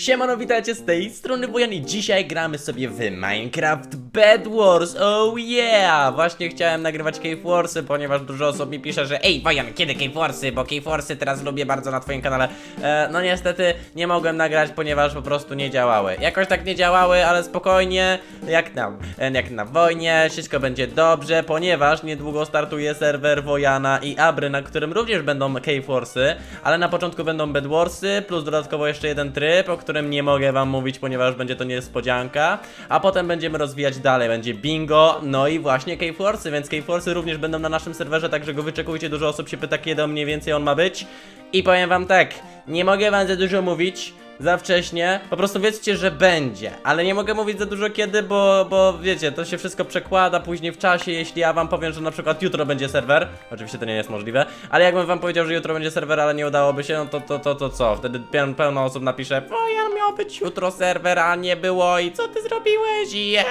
Siemano, witajcie z tej strony Wojan i dzisiaj gramy sobie w Minecraft Bed Wars, oh yeah! Właśnie chciałem nagrywać Cave Warsy, ponieważ dużo osób mi pisze, że ej Wojan, kiedy Cave Warsy, bo Cave Warsy teraz lubię bardzo na twoim kanale. E, no niestety nie mogłem nagrać, ponieważ po prostu nie działały. Jakoś tak nie działały, ale spokojnie, jak na, e, jak na wojnie, wszystko będzie dobrze, ponieważ niedługo startuje serwer Wojana i Abry, na którym również będą Cave Warsy, ale na początku będą Bed Warsy, plus dodatkowo jeszcze jeden tryb, o którym nie mogę wam mówić, ponieważ będzie to niespodzianka, a potem będziemy rozwijać dalej, będzie bingo, no i właśnie Warsy, więc Warsy również będą na naszym serwerze, także go wyczekujcie, dużo osób się pyta, kiedy mniej więcej on ma być. I powiem wam tak, nie mogę wam za dużo mówić, za wcześnie. Po prostu wiedzcie, że będzie. Ale nie mogę mówić za dużo kiedy, bo, bo wiecie, to się wszystko przekłada później w czasie. Jeśli ja wam powiem, że na przykład jutro będzie serwer, oczywiście to nie jest możliwe, ale jakbym wam powiedział, że jutro będzie serwer, ale nie udałoby się, no to to, to, to co? Wtedy peł- pełno osób napisze, o ja miał być jutro serwer, a nie było i co ty zrobiłeś? Yeah!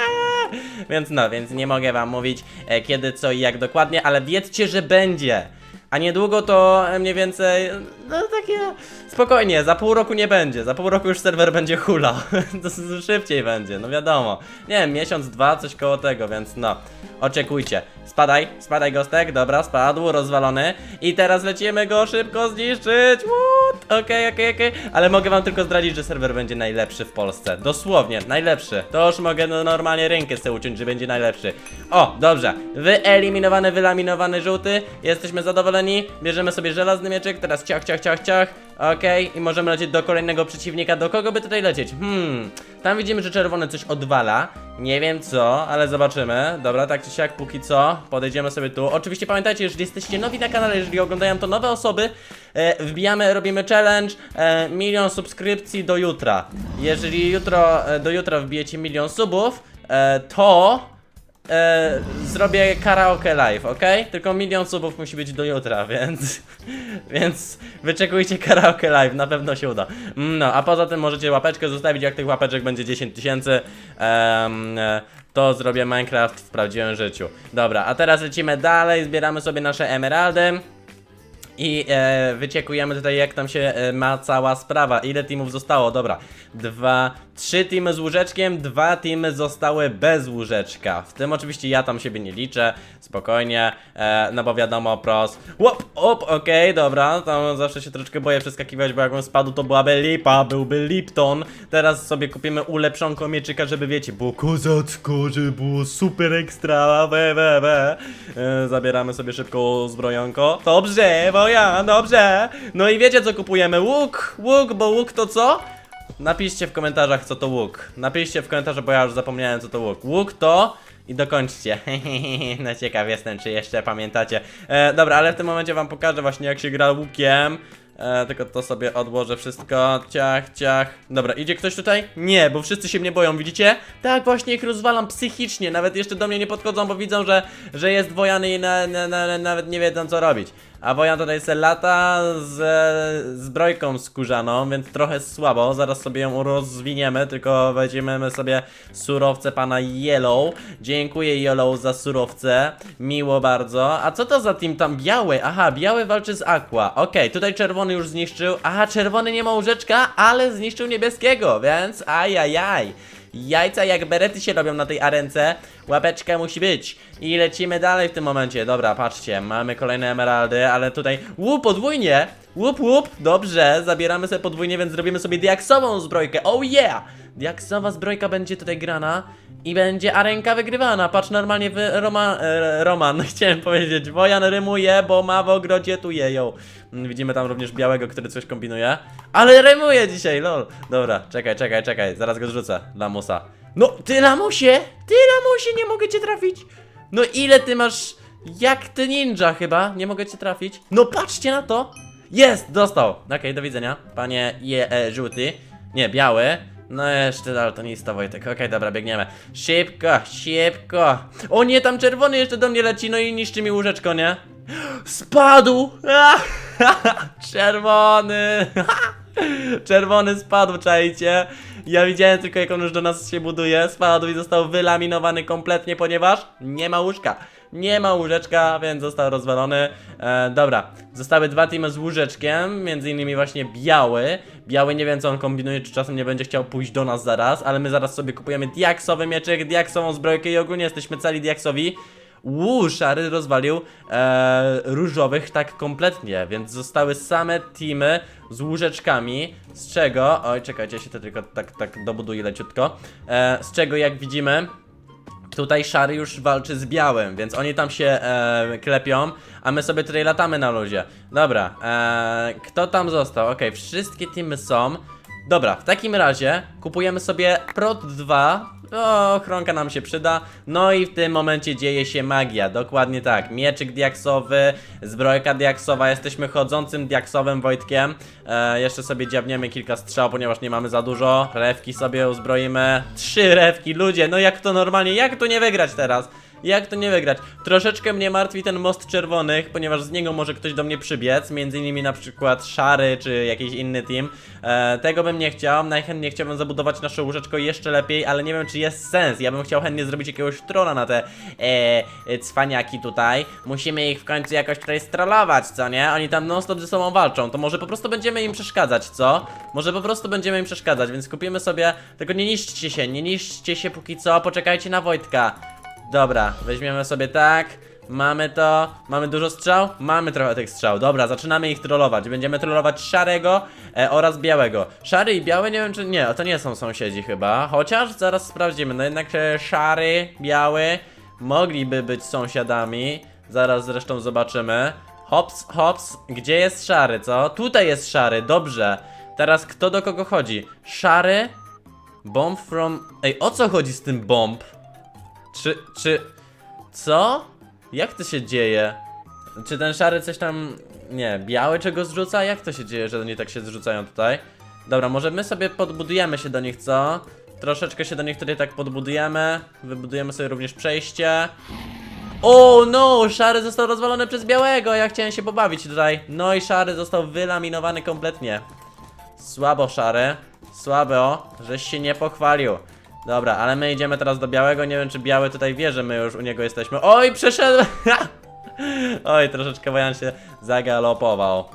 Więc no, więc nie mogę wam mówić e, kiedy, co i jak dokładnie, ale wiedzcie, że będzie. A niedługo to e, mniej więcej, no takie spokojnie, za pół roku nie będzie, za pół roku już serwer będzie hula, to szybciej będzie, no wiadomo. Nie wiem, miesiąc, dwa, coś koło tego, więc no, oczekujcie. Spadaj, spadaj gostek, dobra, spadł, rozwalony i teraz lecimy go szybko zniszczyć, What? Okej, okej, okej, ale mogę wam tylko zdradzić, że serwer będzie najlepszy w Polsce, dosłownie, najlepszy. To już mogę no, normalnie rękę sobie uciąć, że będzie najlepszy. O, dobrze, wyeliminowany, wylaminowany żółty, jesteśmy zadowoleni, bierzemy sobie żelazny mieczyk, teraz ciach, ciach, ciach, ciach, okej, i możemy lecieć do kolejnego przeciwnika, do kogo by tutaj lecieć? Hmm, tam widzimy, że czerwony coś odwala, nie wiem co, ale zobaczymy. Dobra, tak czy siak, póki co, podejdziemy sobie tu. Oczywiście pamiętajcie, jeżeli jesteście nowi na kanale, jeżeli oglądają to nowe osoby, e, wbijamy, robimy challenge, e, milion subskrypcji do jutra. Jeżeli jutro, e, do jutra wbijecie milion subów, e, to... E, zrobię karaoke live, ok? Tylko milion subów musi być do jutra, więc. Więc wyczekujcie karaoke live, na pewno się uda. Mm, No, a poza tym możecie łapeczkę zostawić, jak tych łapeczek będzie 10 tysięcy. e, to zrobię Minecraft w prawdziwym życiu. Dobra, a teraz lecimy dalej, zbieramy sobie nasze emeraldy. I e, wyciekujemy tutaj jak tam się e, ma cała sprawa. Ile teamów zostało? Dobra. Dwa, trzy teamy z łóżeczkiem, dwa teamy zostały bez łóżeczka. W tym oczywiście ja tam siebie nie liczę. Spokojnie. E, no bo wiadomo, pros. Łop, op, okej, dobra. Tam zawsze się troszeczkę boję przeskakiwać, bo jakbym spadł, to byłaby lipa, byłby Lipton. Teraz sobie kupimy ulepszonko mieczyka, żeby wiecie, było kozacko, żeby było super ekstra, we, we, we. E, zabieramy sobie szybko zbrojonko. Dobrze, bo ja, dobrze. No i wiecie co kupujemy? Łuk, łuk, bo łuk to co? Napiszcie w komentarzach co to łuk. Napiszcie w komentarzach, bo ja już zapomniałem co to łuk. Łuk to... I dokończcie. no ciekaw jestem, czy jeszcze pamiętacie. E, dobra, ale w tym momencie wam pokażę właśnie jak się gra łukiem. E, tylko to sobie odłożę wszystko. Ciach, ciach. Dobra, idzie ktoś tutaj? Nie, bo wszyscy się mnie boją, widzicie? Tak, właśnie ich rozwalam psychicznie. Nawet jeszcze do mnie nie podchodzą, bo widzą, że, że jest wojany i na, na, na, nawet nie wiedzą co robić. A Wojan tutaj se lata z zbrojką skórzaną, więc trochę słabo. Zaraz sobie ją rozwiniemy, tylko weźmiemy sobie surowce pana Yellow. Dziękuję Yellow za surowce. Miło bardzo. A co to za team tam? Biały. Aha, biały walczy z Aqua. Okej, tutaj czerwony już zniszczył. Aha, czerwony nie ma łóżeczka, ale zniszczył niebieskiego, więc ajajaj. Jajca jak berety się robią na tej arence. Łapeczka musi być. I lecimy dalej w tym momencie. Dobra, patrzcie, mamy kolejne emeraldy, ale tutaj. Łup, podwójnie! Łup, łup! Dobrze, zabieramy sobie podwójnie, więc zrobimy sobie diaksową zbrojkę. Oh yeah! Diaksowa zbrojka będzie tutaj grana i będzie arenka wygrywana. Patrz, normalnie w Roma, e, Roman, chciałem powiedzieć. Wojan rymuje, bo ma w ogrodzie tu jeją. Mm, Widzimy tam również białego, który coś kombinuje. Ale rymuje dzisiaj, lol. Dobra, czekaj, czekaj, czekaj. Zaraz go zrzucę, lamusa. No, ty lamusie! Ty lamusie, nie mogę cię trafić! No ile ty masz... Jak ty ninja chyba? Nie mogę cię trafić. No patrzcie na to! Jest! Dostał! Okej, do widzenia. Panie je, e, żółty. Nie, biały. No jeszcze daltonista Wojtek. Okej, dobra, biegniemy. Szybko, szybko. O nie, tam czerwony jeszcze do mnie leci, no i niszczy mi łóżeczko, nie? Spadł! Czerwony! Czerwony spadł, czajcie. Ja widziałem tylko jak on już do nas się buduje. Spadł i został wylaminowany kompletnie, ponieważ nie ma łóżka. Nie ma łóżeczka, więc został rozwalony. E, dobra, zostały dwa teamy z łóżeczkiem, między innymi właśnie biały. Biały nie wiem co on kombinuje, czy czasem nie będzie chciał pójść do nas zaraz, ale my zaraz sobie kupujemy diaksowy mieczek, diaksową zbrojkę i ogólnie jesteśmy cali diaksowi. Łu, szary rozwalił e, różowych tak kompletnie, więc zostały same teamy z łóżeczkami, z czego, oj czekajcie, ja się to tylko tak, tak dobuduję leciutko, e, z czego jak widzimy, Tutaj szary już walczy z białym, więc oni tam się e, klepią, a my sobie tutaj latamy na luzie. Dobra, e, kto tam został? Okej, wszystkie teamy są. Dobra, w takim razie kupujemy sobie Prot 2. O, ochronka nam się przyda. No i w tym momencie dzieje się magia, dokładnie tak. Mieczyk diaksowy, zbrojka diaksowa, jesteśmy chodzącym diaksowym Wojtkiem. E, jeszcze sobie dziabniemy kilka strzał, ponieważ nie mamy za dużo. Rewki sobie uzbroimy. Trzy rewki, ludzie, no jak to normalnie, jak to nie wygrać teraz? Jak to nie wygrać? Troszeczkę mnie martwi ten most czerwonych, ponieważ z niego może ktoś do mnie przybiec, między innymi na przykład szary czy jakiś inny team. E, tego bym nie chciał, najchętniej chciałbym zabudować nasze łóżeczko jeszcze lepiej, ale nie wiem czy jest sens. Ja bym chciał chętnie zrobić jakiegoś trolla na te e, e, cwaniaki tutaj. Musimy ich w końcu jakoś tutaj strollować, co nie? Oni tam non stop ze sobą walczą, to może po prostu będziemy im przeszkadzać, co? Może po prostu będziemy im przeszkadzać, więc kupimy sobie, tylko nie niszczcie się, nie niszczcie się póki co, poczekajcie na Wojtka. Dobra, weźmiemy sobie tak. Mamy to. Mamy dużo strzał? Mamy trochę tych strzał. Dobra, zaczynamy ich trollować. Będziemy trollować szarego e, oraz białego. Szary i biały, nie wiem czy. Nie, to nie są sąsiedzi chyba. Chociaż zaraz sprawdzimy. No jednak e, szary, biały mogliby być sąsiadami. Zaraz zresztą zobaczymy. Hops, hops. Gdzie jest szary, co? Tutaj jest szary, dobrze. Teraz kto do kogo chodzi? Szary. Bomb from. Ej, o co chodzi z tym bomb? Czy, czy, co? Jak to się dzieje? Czy ten szary coś tam, nie, biały czego zrzuca? Jak to się dzieje, że oni tak się zrzucają tutaj? Dobra, może my sobie podbudujemy się do nich, co? Troszeczkę się do nich tutaj tak podbudujemy. Wybudujemy sobie również przejście. O no, szary został rozwalony przez białego, ja chciałem się pobawić tutaj. No i szary został wylaminowany kompletnie. Słabo szary, słabo, żeś się nie pochwalił. Dobra, ale my idziemy teraz do białego, nie wiem czy biały tutaj wie, że my już u niego jesteśmy. Oj, przeszedłem! Oj, troszeczkę Wojan się zagalopował.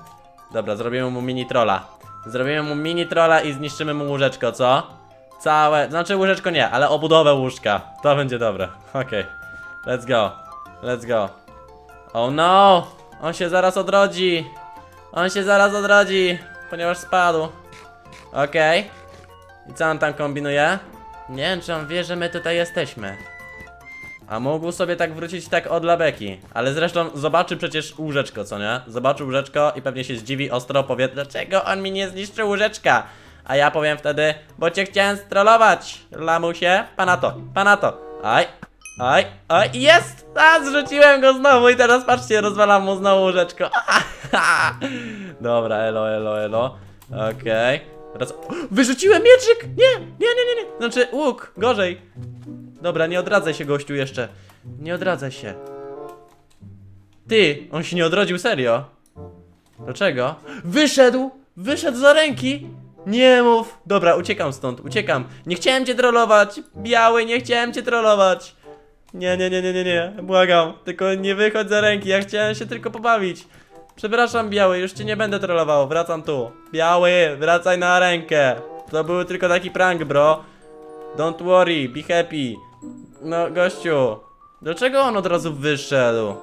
Dobra, zrobimy mu mini trolla. Zrobimy mu mini trolla i zniszczymy mu łóżeczko, co? Całe, znaczy łóżeczko nie, ale obudowę łóżka. To będzie dobre. Okej. Let's go. Let's go. Oh no! On się zaraz odrodzi. On się zaraz odrodzi, ponieważ spadł. Okej. I co on tam kombinuje? Nie wiem, czy on wie, że my tutaj jesteśmy. A mógł sobie tak wrócić tak od labeki. Ale zresztą zobaczy przecież łóżeczko, co nie? Zobaczy łóżeczko i pewnie się zdziwi ostro, powie, dlaczego on mi nie zniszczył łóżeczka? A ja powiem wtedy, bo cię chciałem strollować, lamusie. Pana to, pana to. Aj, aj, aj, jest! A, zrzuciłem go znowu i teraz patrzcie, rozwalam mu znowu łóżeczko. Dobra, elo, elo, elo. Okej. Teraz... Wyrzuciłem mieczyk! Nie, nie, nie, nie, nie. Znaczy, łuk, gorzej. Dobra, nie odradzaj się, gościu, jeszcze. Nie odradzaj się. Ty, on się nie odrodził, serio. Dlaczego? Wyszedł! Wyszedł za ręki! Nie mów! Dobra, uciekam stąd, uciekam. Nie chciałem cię trollować! Biały, nie chciałem cię trollować! Nie, nie, nie, nie, nie, nie, błagam. Tylko nie wychodź za ręki, ja chciałem się tylko pobawić. Przepraszam, Biały, już cię nie będę trollował, wracam tu. Biały, wracaj na rękę. To był tylko taki prank, bro. Don't worry, be happy. No, gościu, dlaczego on od razu wyszedł?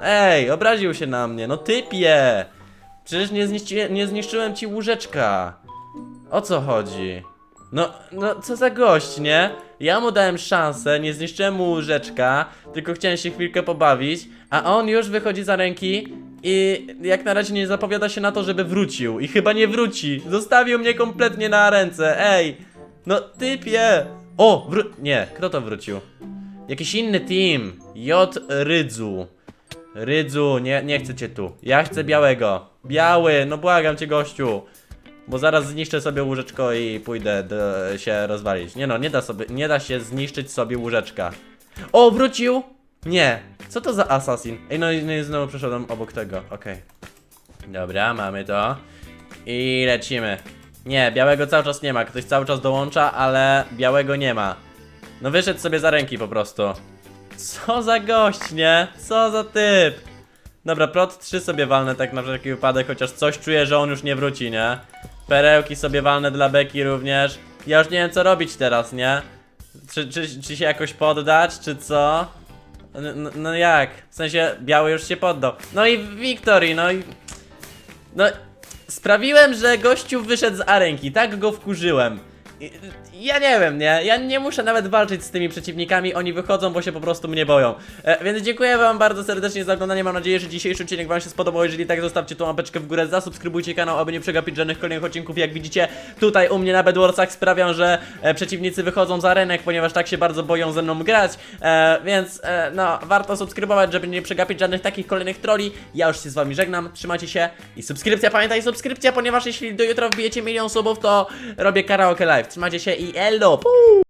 Ej, obraził się na mnie, no typie. Przecież nie, zniszczy, nie zniszczyłem ci łóżeczka. O co chodzi? No, no, co za gość, nie? Ja mu dałem szansę, nie zniszczyłem mu łóżeczka, tylko chciałem się chwilkę pobawić, a on już wychodzi za ręki i jak na razie nie zapowiada się na to, żeby wrócił. I chyba nie wróci. Zostawił mnie kompletnie na ręce, ej! No, typie! O, wró... Nie, kto to wrócił? Jakiś inny team. J. Rydzu. Rydzu, nie, nie chcę cię tu. Ja chcę białego. Biały, no błagam cię, gościu. Bo zaraz zniszczę sobie łóżeczko i pójdę się rozwalić. Nie no, nie da, sobie, nie da się zniszczyć sobie łóżeczka. O, wrócił! Nie. Co to za assassin? Ej, no i no znowu przeszedłem obok tego. Okej. Dobra, mamy to. I lecimy. Nie, białego cały czas nie ma. Ktoś cały czas dołącza, ale białego nie ma. No wyszedł sobie za ręki po prostu. Co za gość, nie? Co za typ? Dobra, prot 3 sobie walnę tak na wszelki wypadek, chociaż coś czuję, że on już nie wróci, nie? Perełki sobie walnę dla Beki również. Ja już nie wiem co robić teraz, nie? Czy, czy, czy się jakoś poddać, czy co? No, no, no jak? W sensie, biały już się poddał. No i Victory, no i... No, sprawiłem, że gościu wyszedł z arenki, tak go wkurzyłem. Ja nie wiem, nie? Ja nie muszę nawet walczyć z tymi przeciwnikami, oni wychodzą, bo się po prostu mnie boją. E, więc dziękuję wam bardzo serdecznie za oglądanie, mam nadzieję, że dzisiejszy odcinek wam się spodobał. Jeżeli tak, zostawcie tą łapeczkę w górę, zasubskrybujcie kanał, aby nie przegapić żadnych kolejnych odcinków. Jak widzicie, tutaj u mnie na Bedwarsach sprawiam, że e, przeciwnicy wychodzą z arenek, ponieważ tak się bardzo boją ze mną grać. E, więc, e, no, warto subskrybować, żeby nie przegapić żadnych takich kolejnych troli. Ja już się z wami żegnam, trzymajcie się i subskrypcja, pamiętaj, subskrypcja, ponieważ jeśli do jutra wbijecie milion subów, to robię karaoke live. Trzymajcie się i elo! Puu!